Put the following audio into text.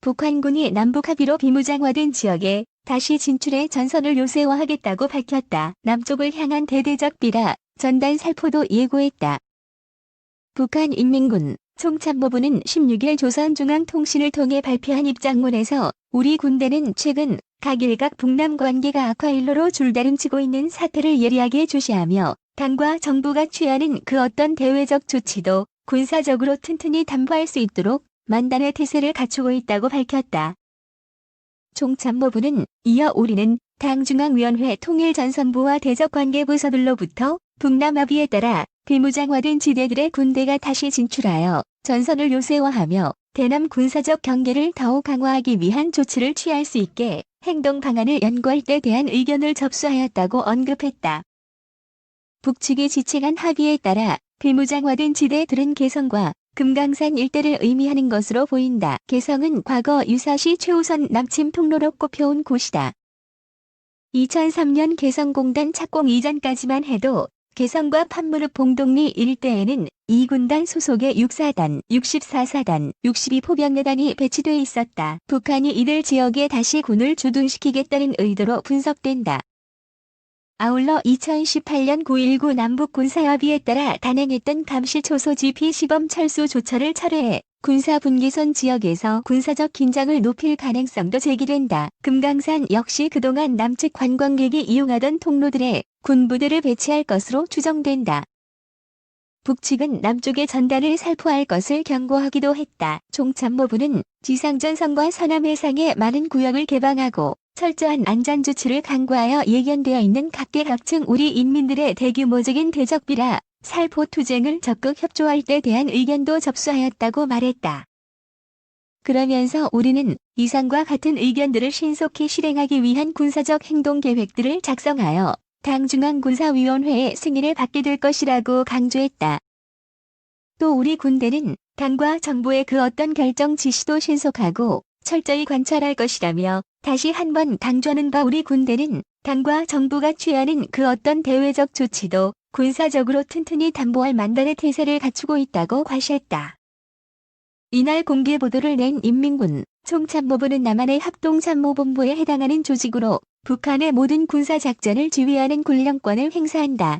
북한군이 남북 합의로 비무장화된 지역에 다시 진출해 전선을 요새화하겠다고 밝혔다. 남쪽을 향한 대대적 비라 전단 살포도 예고했다. 북한 인민군 총참모부는 16일 조선중앙통신을 통해 발표한 입장문에서 우리 군대는 최근 각일각 북남 관계가 악화 일로로 줄다름치고 있는 사태를 예리하게 주시하며 당과 정부가 취하는 그 어떤 대외적 조치도 군사적으로 튼튼히 담보할 수 있도록 만단의 태세를 갖추고 있다고 밝혔다. 총참모부는 이어 우리는 당중앙위원회 통일전선부와 대적관계부서들로부터 북남 합의에 따라 비무장화된 지대들의 군대가 다시 진출하여 전선을 요새화하며 대남 군사적 경계를 더욱 강화하기 위한 조치를 취할 수 있게 행동 방안을 연구할 때 대한 의견을 접수하였다고 언급했다. 북측이 지칭한 합의에 따라 비무장화된 지대들은 개성과 금강산 일대를 의미하는 것으로 보인다. 개성은 과거 유사시 최우선 남침 통로로 꼽혀온 곳이다. 2003년 개성공단 착공 이전까지만 해도 개성과 판무르 봉동리 일대에는 2군단 소속의 6사단, 64사단, 62포병대단이 배치돼 있었다. 북한이 이들 지역에 다시 군을 주둔시키겠다는 의도로 분석된다. 아울러 2018년 9.19 남북 군사합의에 따라 단행했던 감시 초소 GP 시범 철수 조처를 철회해 군사 분기선 지역에서 군사적 긴장을 높일 가능성도 제기된다. 금강산 역시 그동안 남측 관광객이 이용하던 통로들에 군부대를 배치할 것으로 추정된다. 북측은 남쪽의 전단을 살포할 것을 경고하기도 했다. 총참모부는 지상전선과 서남해상의 많은 구역을 개방하고 철저한 안전조치를 강구하여 예견되어 있는 각계각층 우리 인민들의 대규모적인 대적비라 살포 투쟁을 적극 협조할 때 대한 의견도 접수하였다고 말했다. 그러면서 우리는 이상과 같은 의견들을 신속히 실행하기 위한 군사적 행동 계획들을 작성하여 당 중앙군사위원회의 승인을 받게 될 것이라고 강조했다. 또 우리 군대는 당과 정부의 그 어떤 결정 지시도 신속하고 철저히 관찰할 것이라며 다시 한번 강조하는 바 우리 군대는 당과 정부가 취하는 그 어떤 대외적 조치도 군사적으로 튼튼히 담보할 만단의 태세를 갖추고 있다고 과시했다. 이날 공개 보도를 낸 인민군 총참모부는 남한의 합동참모본부에 해당하는 조직으로 북한의 모든 군사작전을 지휘하는 군령권을 행사한다.